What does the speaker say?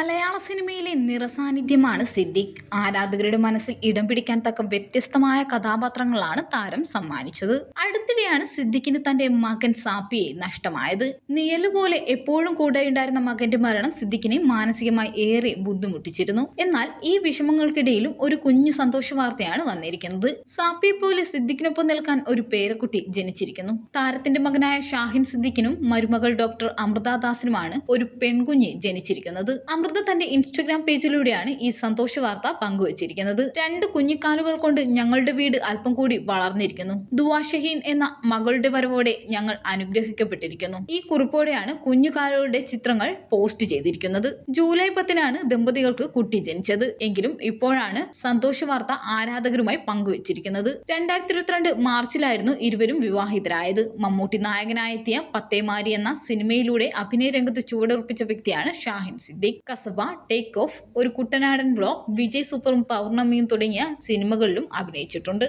മലയാള സിനിമയിലെ നിറസാന്നിധ്യമാണ് സിദ്ദിഖ്. ആരാധകരുടെ മനസ്സിൽ ഇടം പിടിക്കാൻ തക്ക വ്യത്യസ്തമായ കഥാപാത്രങ്ങളാണ് താരം സമ്മാനിച്ചത്. അടുത്തിടെയാണ് സിദ്ദിഖിന് തന്റെ മകൻ സാപ്പിയെ നഷ്ടമായത്? നിഴലുപോലെ എപ്പോഴും കൂടെയുണ്ടായിരുന്ന മകന്റെ മരണം സിദ്ദിഖിനെ മാനസികമായി ഏറെ ബുദ്ധിമുട്ടിച്ചിരുന്നു. എന്നാൽ ഈ വിഷമങ്ങൾക്കിടയിലും ഒരു കുഞ്ഞു സന്തോഷ വാർത്തയാണ് വന്നിരിക്കുന്നത്. സാപ്പിയെ പോലെ സിദ്ദിഖിനൊപ്പം നിൽക്കാൻ ഒരു പേരക്കുട്ടി ജനിച്ചിരിക്കുന്നു. താരത്തിന്റെ മകനായ ഷാഹിൻ സിദ്ദിഖിനും മരുമകൾ ഡോക്ടർ അമൃതാദാസിനുമാണ് ഒരു പെൺകുഞ്ഞ് ജനിച്ചിരിക്കുന്നത്. അമൃത തന്റെ ഇൻസ്റ്റഗ്രാം പേജിലൂടെയാണ് ഈ സന്തോഷ വാർത്ത പങ്കുവച്ചിരിക്കുന്നത്. രണ്ട് കുഞ്ഞിക്കാലുകൾ കൊണ്ട് ഞങ്ങളുടെ വീട് അല്പം കൂടി വളർന്നിരിക്കുന്നു. ദുവാ ഷഹീൻ എന്ന മകളുടെ വരവോടെ ഞങ്ങൾ അനുഗ്രഹിക്കപ്പെട്ടിരിക്കുന്നു. ഈ കുറിപ്പോടെയാണ് കുഞ്ഞുകാലുകളുടെ ചിത്രങ്ങൾ പോസ്റ്റ് ചെയ്തിരിക്കുന്നത്. ജൂലൈ പത്തിനാണ് ദമ്പതികൾക്ക് കുട്ടി ജനിച്ചത്. എങ്കിലും ഇപ്പോഴാണ് സന്തോഷ വാർത്ത ആരാധകരുമായി പങ്കുവച്ചിരിക്കുന്നത്. രണ്ടായിരത്തി ഇരുപത്തിരണ്ട് മാർച്ചിലായിരുന്നു ഇരുവരും വിവാഹിതരായത്. മമ്മൂട്ടി നായകനായെത്തിയ പത്തേമാരി എന്ന സിനിമയിലൂടെ അഭിനയ രംഗത്ത് ചുവടുറപ്പിച്ച വ്യക്തിയാണ് Shaheen Siddique. Kasaba Take Off Oru Kuttanadan vlog Vijay സൂപ്പറും പൗർണമിയും തുടങ്ങിയ സിനിമകളിലും അഭിനയിച്ചിട്ടുണ്ട്.